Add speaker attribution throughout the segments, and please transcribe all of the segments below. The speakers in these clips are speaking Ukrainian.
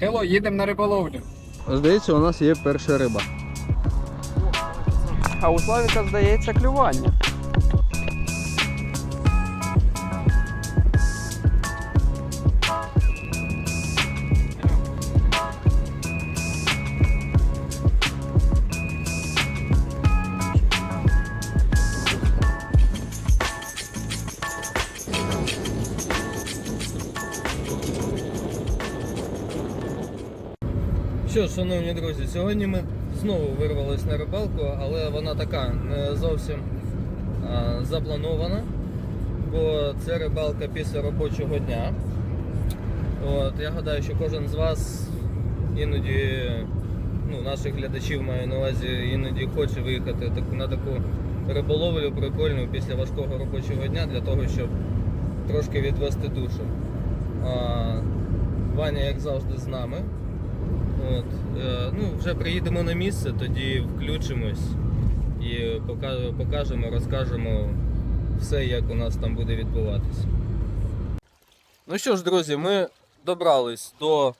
Speaker 1: Хело, їдемо на риболовлю.
Speaker 2: Здається, у нас є перша риба.
Speaker 3: А у Славіка, здається, клювання.
Speaker 2: Що шановні друзі, сьогодні ми знову вирвались на рибалку, але вона така не зовсім а, запланована, бо це рибалка після робочого дня. От, я гадаю, що кожен з вас іноді, ну, наших глядачів маю на увазі, іноді хоче виїхати на таку риболовлю прикольну після важкого робочого дня для того, щоб трошки відвести душу. А, Ваня, як завжди, з нами. От, е, ну, вже приїдемо на місце, тоді включимось і покажемо, розкажемо все, як у нас там буде відбуватися. Ну що ж, друзі, ми добрались до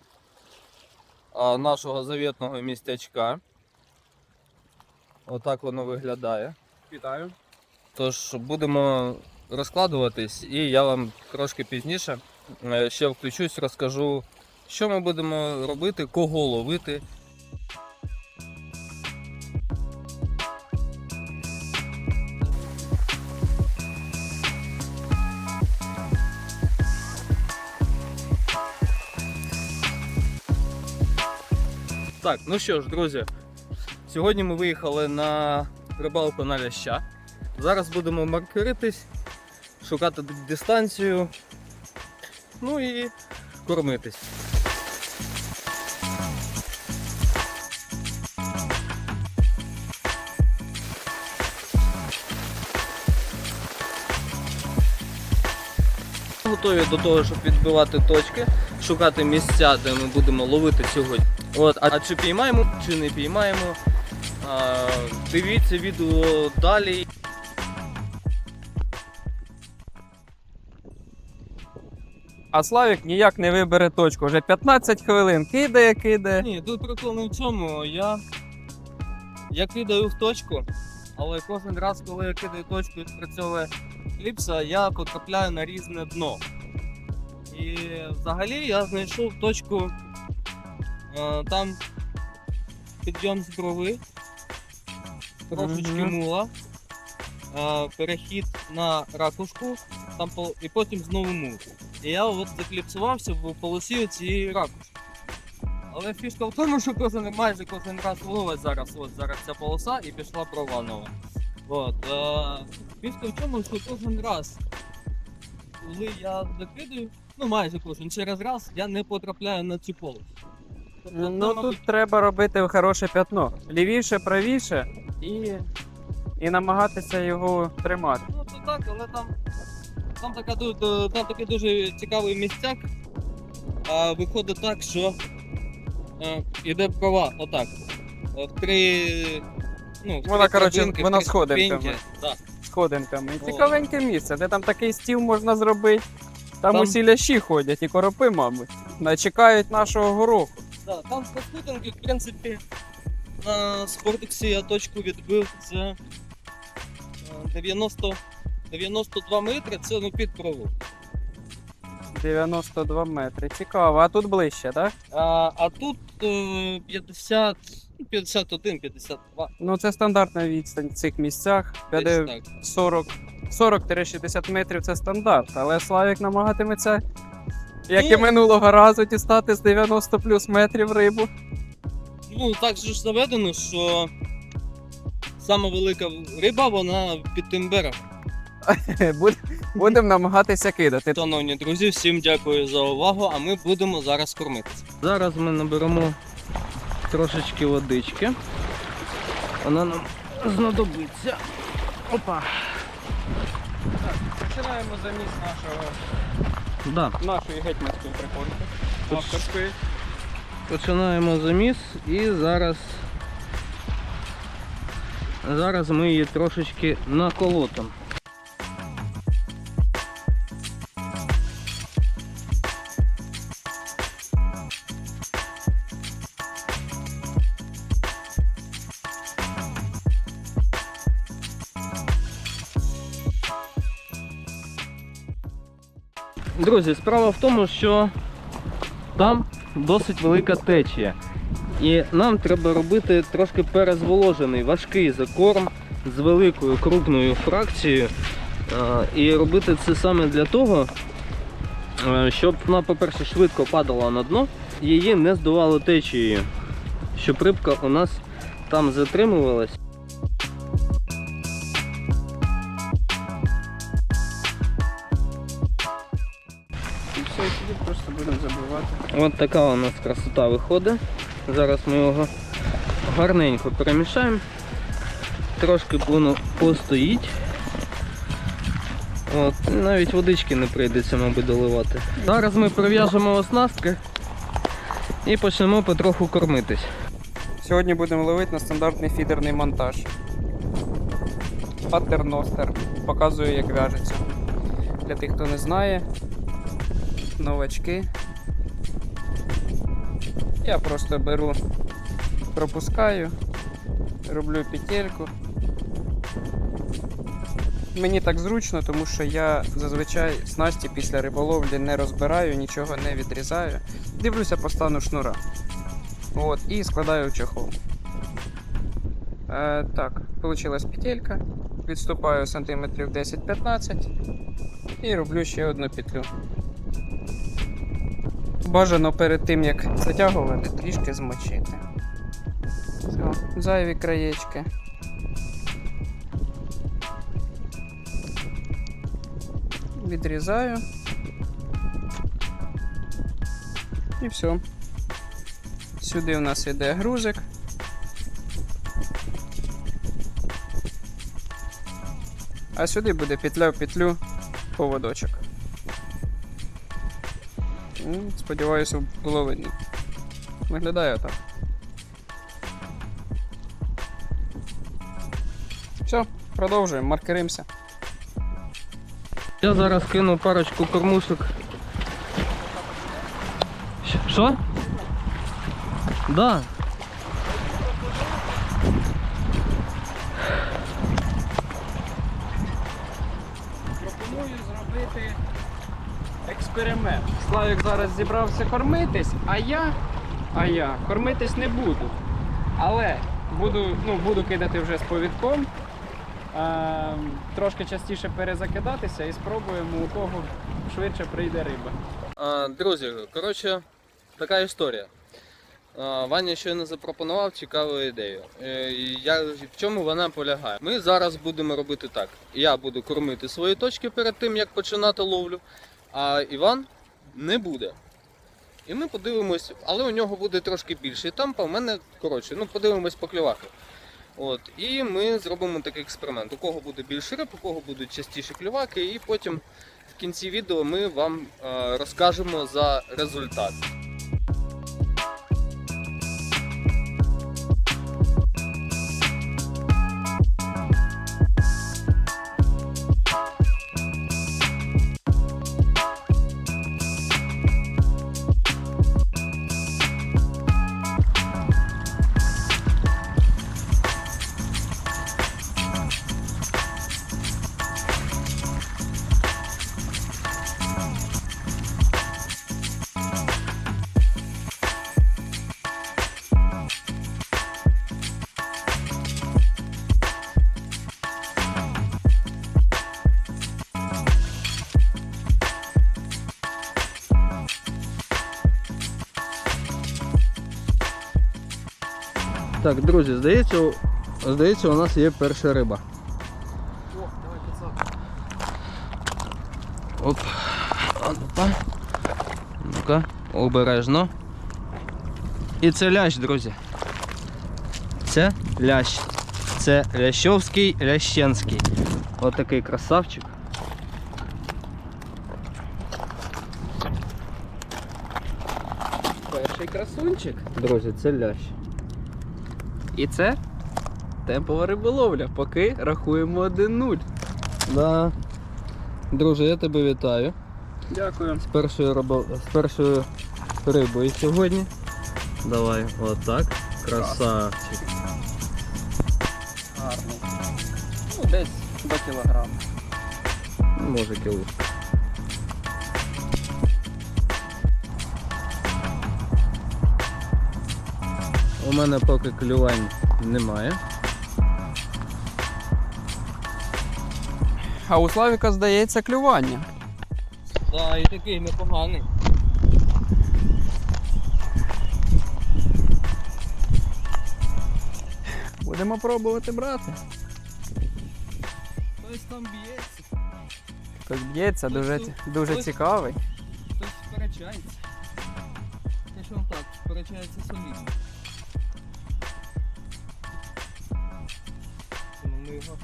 Speaker 2: нашого завітного містечка. Отак воно виглядає.
Speaker 3: Вітаю.
Speaker 2: Тож будемо розкладуватись, і я вам трошки пізніше е, ще включусь, розкажу, що ми будемо робити, кого ловити. Так, ну що ж, друзі, сьогодні ми виїхали на рибалку на ляща. Зараз будемо маркеритись, шукати дистанцію, ну і кормитись. Готові до того, щоб відбивати точки, шукати місця, де ми будемо ловити сьогодні. От, а чи піймаємо, чи не піймаємо. А, дивіться відео далі.
Speaker 3: А Славік ніяк не вибере точку. Вже 15 хвилин кидає, кидає.
Speaker 2: Ні, тут прикол не в чому. Я, я кидаю в точку, але кожен раз, коли я кидаю точку і спрацьовує кліпса, я потрапляю на різне дно. І взагалі я знайшов точку е, там підйом з брови, трошечки
Speaker 3: Мгм.
Speaker 2: мула, е, перехід на ракушку, там і потім знову мул. І я от закліпсувався в полосі цієї ракушки. Але фішка в тому, що кожен майже кожен раз ловить зараз. От зараз ця полоса і пішла права. От, е, фішка в тому, що кожен раз, коли я закидаю, ну майже кожен через раз я не потрапляю на цю полосу. Тобто,
Speaker 3: Ну
Speaker 2: там,
Speaker 3: тут
Speaker 2: мабуть,
Speaker 3: треба робити хороше п'ятно. Лівіше, правіше і, і намагатися його тримати.
Speaker 2: Ну це так, але там, там, така, ду- там такий дуже цікавий місцяк. А, виходить так, що іде права, отак. Е, три. Ну,
Speaker 3: Вона, коротше, вона сходинками.
Speaker 2: Да.
Speaker 3: Сходинками. І цікавеньке місце, де там такий стіл можна зробити. Там,
Speaker 2: Там-
Speaker 3: усі лящі ходять і коропи, мабуть. На- Чекають нашого гороху.
Speaker 2: Да, там по сходинки, в принципі, на спортиксі я точку відбив е, 90, 92 метри, це ну під прову.
Speaker 3: 92 метри. Цікаво. А тут ближче, так?
Speaker 2: А, а тут е, 50, ну, 51, 52.
Speaker 3: Ну це стандартна відстань в цих місцях.
Speaker 2: десь
Speaker 3: 50
Speaker 2: так.
Speaker 3: 40 40-60 метрів це стандарт, але Славік намагатиметься, як і
Speaker 2: Ну.
Speaker 3: минулого разу, дістати з 90 плюс метрів рибу.
Speaker 2: Ну, так же ж заведено, що сама велика риба, вона під тим берегом.
Speaker 3: Будемо намагатися кидати.
Speaker 2: Шановні друзі, всім дякую за увагу, а ми будемо зараз кормитися. Зараз ми наберемо трошечки водички. Вона нам знадобиться. Опа.
Speaker 3: Починаємо заміс нашого,
Speaker 2: Да.
Speaker 3: нашої гетьманської прикормки.
Speaker 2: Поч-
Speaker 3: Авторської.
Speaker 2: Починаємо заміс і зараз. Зараз ми її трошечки наколотимо. Друзі, справа в тому, що там досить велика течія. І нам треба робити трошки перезволожений важкий закорм з великою крупною фракцією. І робити це саме для того, е, щоб вона, по-перше, швидко падала на дно, її не здувало течією, щоб рибка у нас там затримувалась.
Speaker 3: І тоді просто будемо забивати.
Speaker 2: От така у нас красота виходить. Зараз ми його гарненько перемішаємо. Трошки воно постоїть. От, навіть водички не прийдеться, мабуть, доливати. Зараз ми прив'яжемо оснастки і почнемо потроху кормитись.
Speaker 3: Сьогодні будемо ловити на стандартний фідерний монтаж. Паттерностер. Показую, як в'яжеться. Для тих, хто не знає, новачки. Я просто беру, пропускаю, роблю петельку. Мені так зручно, тому що я зазвичай снасті після риболовлі не розбираю, нічого не відрізаю. Дивлюся по стану шнура. От, і складаю в чехол. Е, так, получилась петелька. Відступаю сантиметрів 10-15 і роблю ще одну петлю. Бажано перед тим як затягувати, трішки змочити. Все, зайві краєчки. Відрізаю. І все. Сюди у нас йде грузик. А сюди буде петля в петлю поводочок. М, Сподіваюся, було видно. Виглядає так. Все, продовжуємо, маркеримося.
Speaker 2: Я зараз кину парочку кормушок. Що? Да.
Speaker 3: Експеримент. Славік зараз зібрався кормитись, а я, а я кормитись не буду. Але буду, ну, буду кидати вже з повідком. Е, трошки частіше перезакидатися і спробуємо у кого швидше прийде риба.
Speaker 2: А, друзі, коротше, така історія. А, Ваня щойно запропонував цікаву ідею. Е, Я, в чому вона полягає? Ми зараз будемо робити так. Я буду кормити свої точки перед тим, як починати ловлю, а Іван не буде. І ми подивимось, але у нього буде трошки більше а в мене коротше, ну подивимось по клюваки. От, і ми зробимо такий експеримент. У кого буде більше риб, у кого будуть частіші клюваки, і потім в кінці відео ми вам е, розкажемо за результат. Так, друзі, здається, здається, у нас є перша риба.
Speaker 3: О, давай пацан.
Speaker 2: Оп. А ну-ка. Ну-ка, обережно. І це лящ, друзі. Це лящ. Це лящовський лященський. Ось такий красавчик.
Speaker 3: Перший красунчик.
Speaker 2: Друзі, це лящ.
Speaker 3: І це темпова риболовля, поки рахуємо 1-0.
Speaker 2: Да. Друже, я тебе вітаю.
Speaker 3: Дякую.
Speaker 2: З першою, рибо... з першою рибою сьогодні. Давай, отак. Красавчик.
Speaker 3: Гарно. Ну, десь 2 кілограми.
Speaker 2: Ну, Може кіло. У мене поки клювань немає.
Speaker 3: А у Славіка, здається, клювання.
Speaker 2: Да, і такий непоганий.
Speaker 3: Будемо пробувати брати.
Speaker 2: Хтось там б'ється,
Speaker 3: Хтось б'ється, дуже, ці- дуже цікавий.
Speaker 2: хтось сперечається. Те, що так, сперечається солідно. Його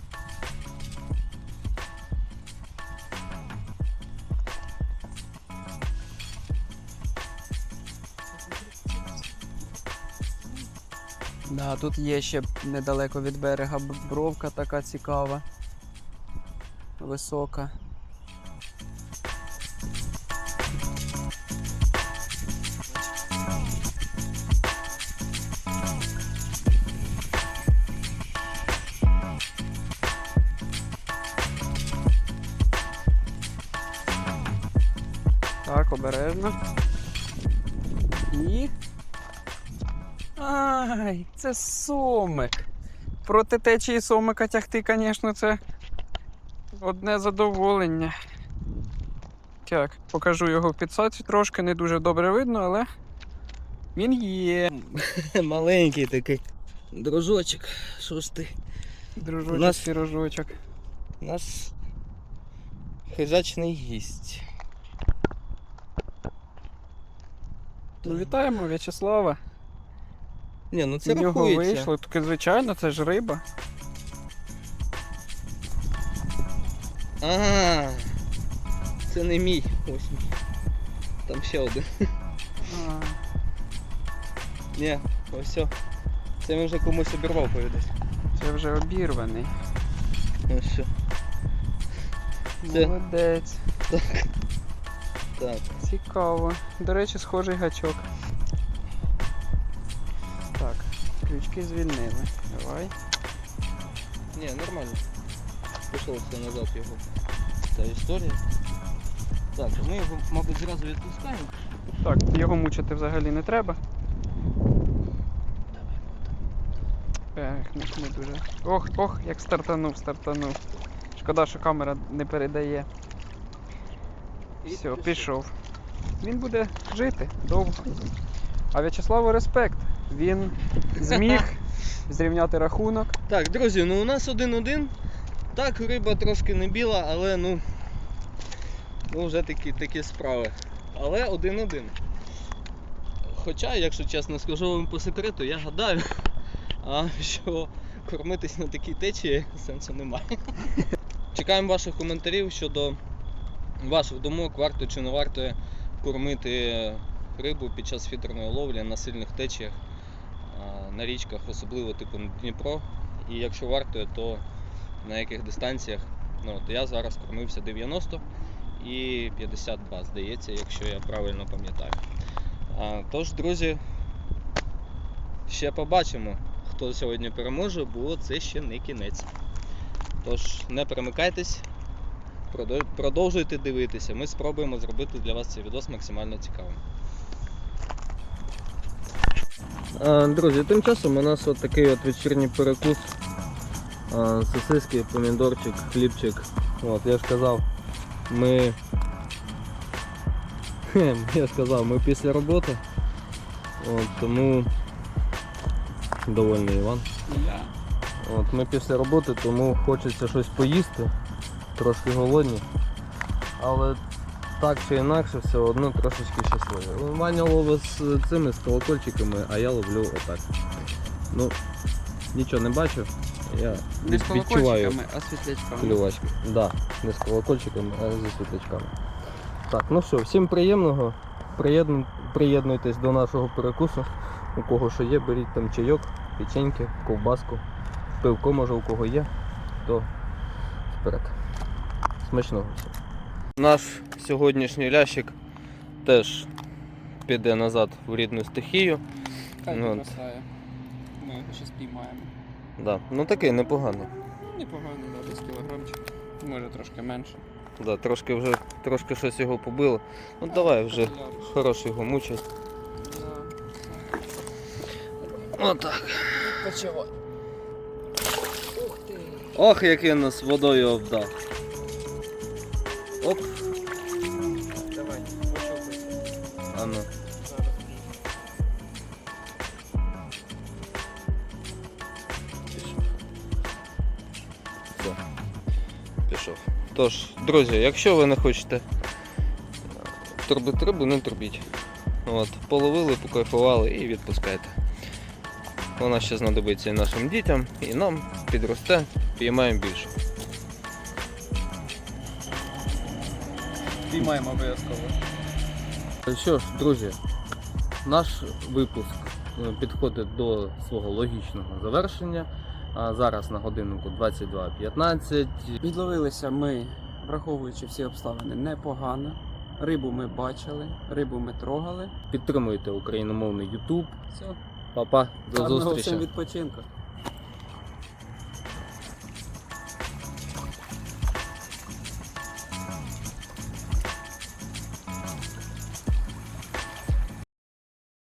Speaker 3: Да, тут є ще недалеко від берега бровка така цікава. Висока. Так, обережно. І. Ай, це сомик. Проти течії сомика тягти, звісно, це одне задоволення. Так, покажу його в підсадці трошки, не дуже добре видно, але він є.
Speaker 2: маленький такий дружочок. Ти?
Speaker 3: Дружочок,
Speaker 2: Нас-
Speaker 3: сірожочок.
Speaker 2: Наш хижачний гість.
Speaker 3: Ну, вітаємо В'ячеслава.
Speaker 2: Ні, ну це
Speaker 3: З нього
Speaker 2: рахується.
Speaker 3: вийшло. Таке, звичайно, це ж риба.
Speaker 2: Ага. Це не мій. Ось. мій. Там ще один.
Speaker 3: А,
Speaker 2: Ні, ось все. Це він вже комусь обірвав повідець.
Speaker 3: це вже обірваний.
Speaker 2: Ось що. Це-
Speaker 3: Молодець.
Speaker 2: Так.
Speaker 3: Цікаво. До речі, схожий гачок. Так, крючки звільнили. Давай.
Speaker 2: Ні, нормально. Пішов все назад його. Та історія. Так, ми його, мабуть, зразу відпускаємо.
Speaker 3: Так, його мучити взагалі не треба. Ех, не, не дуже. Ох, ох, як стартанув, стартанув. Шкода, що камера не передає. Все,
Speaker 2: пішов.
Speaker 3: Він буде жити довго. А В'ячеславу респект. Він зміг зрівняти рахунок.
Speaker 2: Так, друзі, ну у нас один-один. Так, риба трошки не біла, але ну. Ну, вже такі, такі справи. Але один-один. Хоча, якщо чесно скажу вам по секрету, я гадаю, а, що кормитись на такій течії сенсу немає. Чекаємо ваших коментарів щодо ваших думок, варто чи не варто кормити рибу під час фідерної ловлі на сильних течіях на річках, особливо типу Дніпро. І якщо варто, то на яких дистанціях. Ну, от я зараз кормився 90 і 52, здається, якщо я правильно пам'ятаю. Тож, друзі, ще побачимо, хто сьогодні переможе, бо це ще не кінець. Тож, не перемикайтесь, продовжуйте дивитися. Ми спробуємо зробити для вас цей відос максимально цікавим. Друзі, тим часом у нас от такий от вечірній перекус. Сосиски, помідорчик, хлібчик. От, я ж казав, ми. Я ж казав, ми після роботи. От, тому довольний Іван. От, ми після роботи, тому хочеться щось поїсти. Трошки голодні. Але так чи інакше, все одно трошечки щасливі. Ваня ловить з цими з колокольчиками, а я ловлю отак. Ну, нічого не бачу. Я
Speaker 3: Не з
Speaker 2: відчуваю
Speaker 3: колокольчиками, а світлячками.
Speaker 2: клювачки. Да, не з колокольчиками, а зі світлячками. Так, ну що, всім приємного. Приєдну- Приєднуйтесь до нашого перекусу. У кого що є, беріть там чайок, печеньки, ковбаску, пивко може у кого є, то вперед. Смачного. Наш сьогоднішній лящик теж піде назад в рідну стихію.
Speaker 3: Хай
Speaker 2: Ну,
Speaker 3: підростає. Ми його ще спіймаємо.
Speaker 2: Да. Ну такий непоганий.
Speaker 3: Непоганий, да, десь кілограмчик. Може трошки менше.
Speaker 2: Да, трошки вже трошки щось його побило. Ну давай вже хороший його.
Speaker 3: Да.
Speaker 2: Отак.
Speaker 3: Відпочивай. Ух ти.
Speaker 2: Ох, який нас водою обдав. Оп,
Speaker 3: Давай, пошукай.
Speaker 2: а ну. Все. Пішов. Тож, друзі, якщо ви не хочете турбити рибу, не турбіть. От, половили, покайфували і відпускайте. Вона ще знадобиться і нашим дітям, і нам підросте, піймаємо більше.
Speaker 3: Піймаємо обов'язково.
Speaker 2: Що ж, друзі, наш випуск е, підходить до свого логічного завершення. Зараз на годиннику 22.15.
Speaker 3: Відловилися ми, враховуючи всі обставини, непогано. Рибу ми бачили, рибу ми трогали.
Speaker 2: Підтримуйте україномовний YouTube.
Speaker 3: Все,
Speaker 2: Па-па, до зустрічі.
Speaker 3: всім відпочинку.